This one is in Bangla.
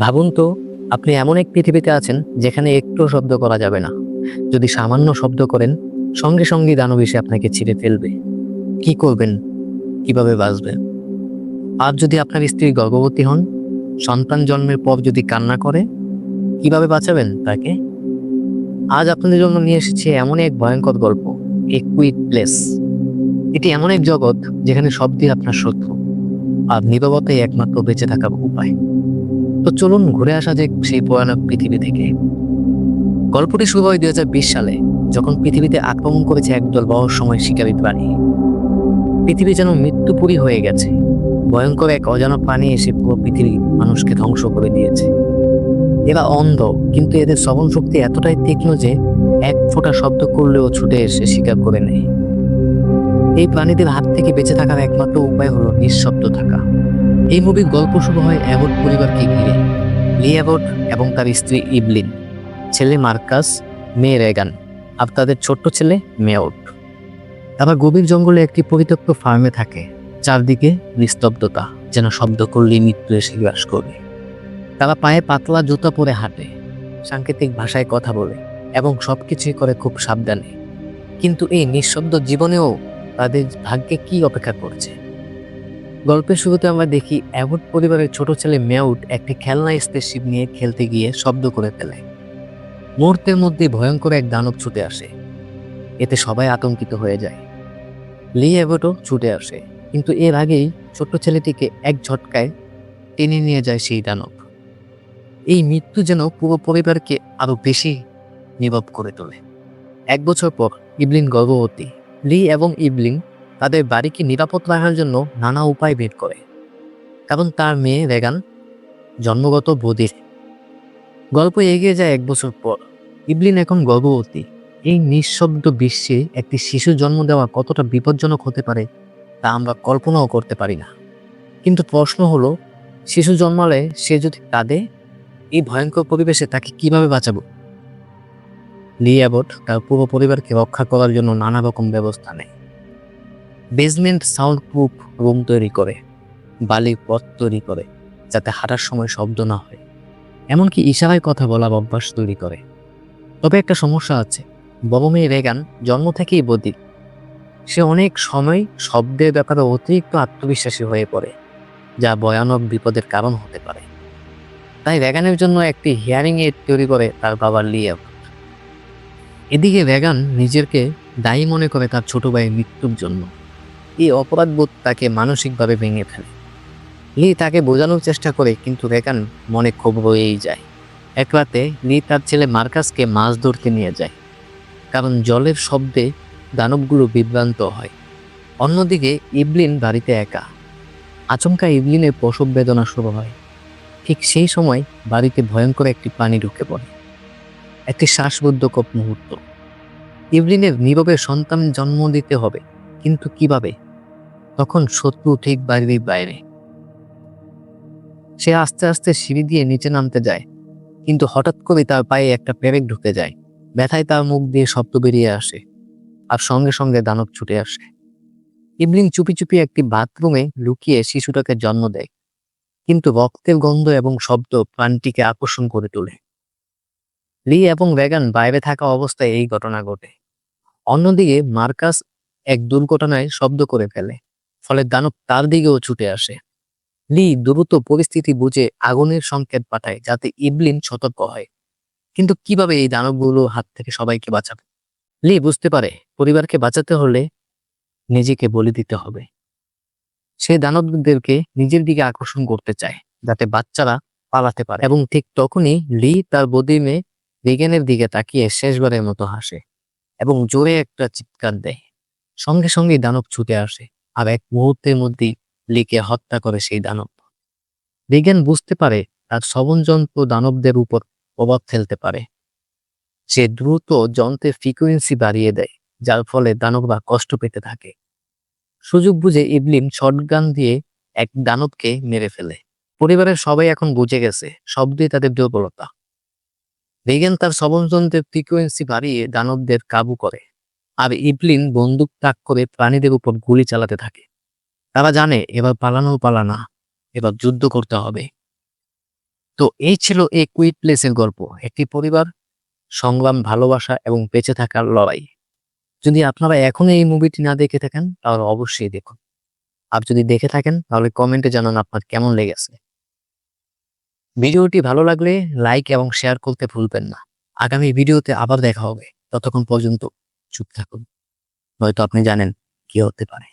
ভাবুন তো, আপনি এমন এক পৃথিবীতে আছেন যেখানে একটু শব্দ করা যাবে না। যদি সামান্য শব্দ করেন, সঙ্গে সঙ্গে দানব এসে আপনাকে ছিঁড়ে ফেলবে। কি করবেন? কীভাবে বাঁচবেন? আর যদি আপনার স্ত্রী গর্ভবতী হন, সন্তান জন্মের পর যদি কান্না করে, কীভাবে বাঁচাবেন তাকে? আজ আপনাদের জন্য নিয়ে এসেছি এমন এক ভয়ঙ্কর গল্প এ কুইট প্লেস এটি এমন এক জগৎ যেখানে শব্দই আপনার শত্রু আর নীরবতাই একমাত্র বেঁচে থাকার উপায়। তো চলুন ঘুরে আসা যাক সেই ভয়ানক পৃথিবী থেকে। গল্পটি শুরু হয় দুই সালে, যখন পৃথিবীতে আক্রমণ করেছে একদল রহস্যময় শিকারী প্রাণী। পৃথিবী যেন মৃত্যুপুরী হয়ে গেছে। ভয়ঙ্কর এক অজানা প্রাণী এসে পুরো পৃথিবী মানুষকে ধ্বংস করে দিয়েছে। এরা অন্ধ, কিন্তু এদের শ্রবণ শক্তি এতটাই তীক্ষ্ণ যে এক ফোঁটা শব্দ করলেও ছুটে এসে শিকার করে নেয়। এই প্রাণীদের হাত থেকে বেঁচে থাকার একমাত্র উপায় হলো নিঃশব্দ থাকা। এই মুভির গল্প শুরু হয় অ্যাবট পরিবারকে ঘিরে। লি অ্যাবট এবং তার স্ত্রী ইবলিন, ছেলে মার্কাস, মেয়ে রেগান আর তাদের ছোট্ট ছেলে মেয়ট। তারা গভীর জঙ্গলে একটি পরিত্যক্ত ফার্মে থাকে, চারদিকে নিস্তব্ধতা, যেন শব্দ করলেই মৃত্যু এসে গ্রাস করবে। তারা পায়ে পাতলা জুতা পরে হাঁটে, সাংকেতিক ভাষায় কথা বলে এবং সব কিছুই করে খুব সাবধানে। কিন্তু এই নিঃশব্দ জীবনেও তাদের ভাগ্যে কি অপেক্ষা করছে? গল্পের শুরুতে আমরা দেখি অ্যাবট পরিবারের ছোট ছেলে মেউট একটি খেলনা স্পেসশিপ নিয়ে খেলতে গিয়ে শব্দ করে ফেলে। মুহূর্তের মধ্যে ভয়ঙ্কর এক দানব ছুটে আসে। এতে সবাই আতঙ্কিত হয়ে যায়। লি অ্যাবটও ছুটে আসে, কিন্তু এর আগেই ছোট্ট ছেলেটিকে এক ঝটকায় টেনে নিয়ে যায় সেই দানব। এই মৃত্যু যেন পুরো পরিবারকে আরও বেশি নীরব করে তোলে। এক বছর পর ইবলিন গর্ভবতী। লি এবং ইবলিন তাদের বাড়িকে নিরাপদ রাখার জন্য নানা উপায় বের করে। কারণ তার মেয়ে রেগান জন্মগত বধির। গল্প এগিয়ে যায় এক বছর পর। ইবলিন এখন গর্ভবতী। এই নিঃশব্দ বিশ্বে একটি শিশু জন্ম দেওয়া কতটা বিপজ্জনক হতে পারে তা আমরা কল্পনাও করতে পারি না। কিন্তু প্রশ্ন হলো, শিশু জন্মালে সে যদি কাঁদে, এই ভয়ঙ্কর পরিবেশে তাকে কীভাবে বাঁচাবো? লি অ্যাবট তার পুরো পরিবারকে রক্ষা করার জন্য নানা রকম ব্যবস্থা নেয়। বেসমেন্ট সাউন্ড প্রুফ রুম তৈরি করে বালির পথ তৈরি করে, যাতে হাঁটার সময় শব্দ না হয়। এমনকি ইশারায় কথা বলার অভ্যাস তৈরি করে। তবে একটা সমস্যা আছে। বড় মেয়ে রেগান জন্ম থেকেই বদিক সে অনেক সময় শব্দের ব্যাপারে অতিরিক্ত আত্মবিশ্বাসী হয়ে পড়ে, যা ভয়ানক বিপদের কারণ হতে পারে। তাই রেগানের জন্য একটি হিয়ারিং এড তৈরি করে তার বাবার লিয়ে এদিকে রেগান নিজেকে দায়ী মনে করে তার ছোট ভাইয়ের মৃত্যুর জন্য। এই অপরাধবোধ তাকে মানসিকভাবে ভেঙে ফেলে। লি তাকে বোঝানোর চেষ্টা করে, কিন্তু রেগান মনে ক্ষোভ রয়েই যায়। এক রাতে লি তার ছেলে মার্কাসকে মাছ ধরতে নিয়ে যায়, কারণ জলের শব্দে দানবগুলো বিভ্রান্ত হয়। অন্যদিকে ইবলিন বাড়িতে একা। আচমকা ইবলিনের প্রসব বেদনা শুরু হয়। ঠিক সেই সময় বাড়িতে ভয়ঙ্কর একটি পানি ঢুকে পড়ে। একটি শ্বাসবদ্ধকপ মুহূর্ত। ইবলিনের নীরবে সন্তান জন্ম দিতে হবে, কিন্তু কীভাবে? তখন শত্রু ঠিক বাড়ির বাইরে। সে আস্তে আস্তে সিঁড়ি দিয়ে নিচে নামতে যায়, কিন্তু হঠাৎ করে তার পায়ে একটা পেরেক ঢুকে যায়, ব্যথায় তার মুখ দিয়ে শব্দ বেরিয়ে আসে আর সঙ্গে সঙ্গে দানব ছুটে আসে। ইবলিন চুপি চুপি একটি বাথরুমে লুকিয়ে শিশুটাকে জন্ম দেয়, কিন্তু রক্তের গন্ধ এবং শব্দ প্রাণটিকে আকর্ষণ করে তোলে। লি এবং ভ্যাগান বাইরে থাকা অবস্থায় এই ঘটনা ঘটে। অন্যদিকে মার্কাস এক দুর্ঘটনায় শব্দ করে ফেলে। ফলে দানব তার দিকেও ছুটে আসে। লি দ্রুত পরিস্থিতি বুঝে আগুনের সংকেত পাঠায় যাতে ইবলিন সতর্ক হয়। কিন্তু কীভাবে এই দানবগুলো হাত থেকে সবাইকে বাঁচাবে? লি বুঝতে পারে, পরিবারকে বাঁচাতে হলে নিজেকে বলি দিতে হবে। সে দানবদেরকে নিজের দিকে আকর্ষণ করতে চায়, যাতে বাচ্চারা পালাতে পারে এবং ঠিক তখনই লি তার বদি মেয়ে রিগেনের দিকে তাকিয়ে শেষবারের মতো হাসে এবং জোরে একটা চিৎকার দেয়। সঙ্গে সঙ্গে দানব ছুটে আসে। আর এক মুহূর্তের মধ্যেই লিকে হত্যা করে সেই দানব। বিজ্ঞান বুঝতে পারে তার শ্রবণযন্ত্র দানবদের উপর প্রভাব ফেলতে পারে। সে দ্রুত যন্ত্রের ফ্রিকুয়েন্সি বাড়িয়ে দেয়, যার ফলে দানবরা কষ্ট পেতে থাকে। সুযোগ বুঝে ইবলিম শটগান দিয়ে এক দানবকে মেরে ফেলে। পরিবারের সবাই এখন বুঝে গেছে, শব্দই তাদের দুর্বলতা। রেগেন তার শ্রবণযন্ত্রের ফ্রিকুয়েন্সি বাড়িয়ে দানবদের কাবু করে। আর ইবলিন বন্দুক তাক করে প্রাণীদের উপর গুলি চালাতে থাকে। তারা জানে, এবার পালানো পালানা, এবার যুদ্ধ করতে হবে। তো এই ছিল এই কুইট প্লেসের গল্প। একটি পরিবার, সংগ্রাম, ভালোবাসা এবং বেঁচে থাকার লড়াই। যদি আপনারা এখনও এই মুভিটি না দেখে থাকেন, তাহলে অবশ্যই দেখুন। আর যদি দেখে থাকেন, তাহলে কমেন্টে জানান আপনার কেমন লেগেছে। ভিডিওটি ভালো লাগলে লাইক এবং শেয়ার করতে ভুলবেন না। আগামী ভিডিওতে আবার দেখা হবে। ততক্ষণ পর্যন্ত চুপ থাকুন। হয়তো আপনি জানেন কি হতে পারে।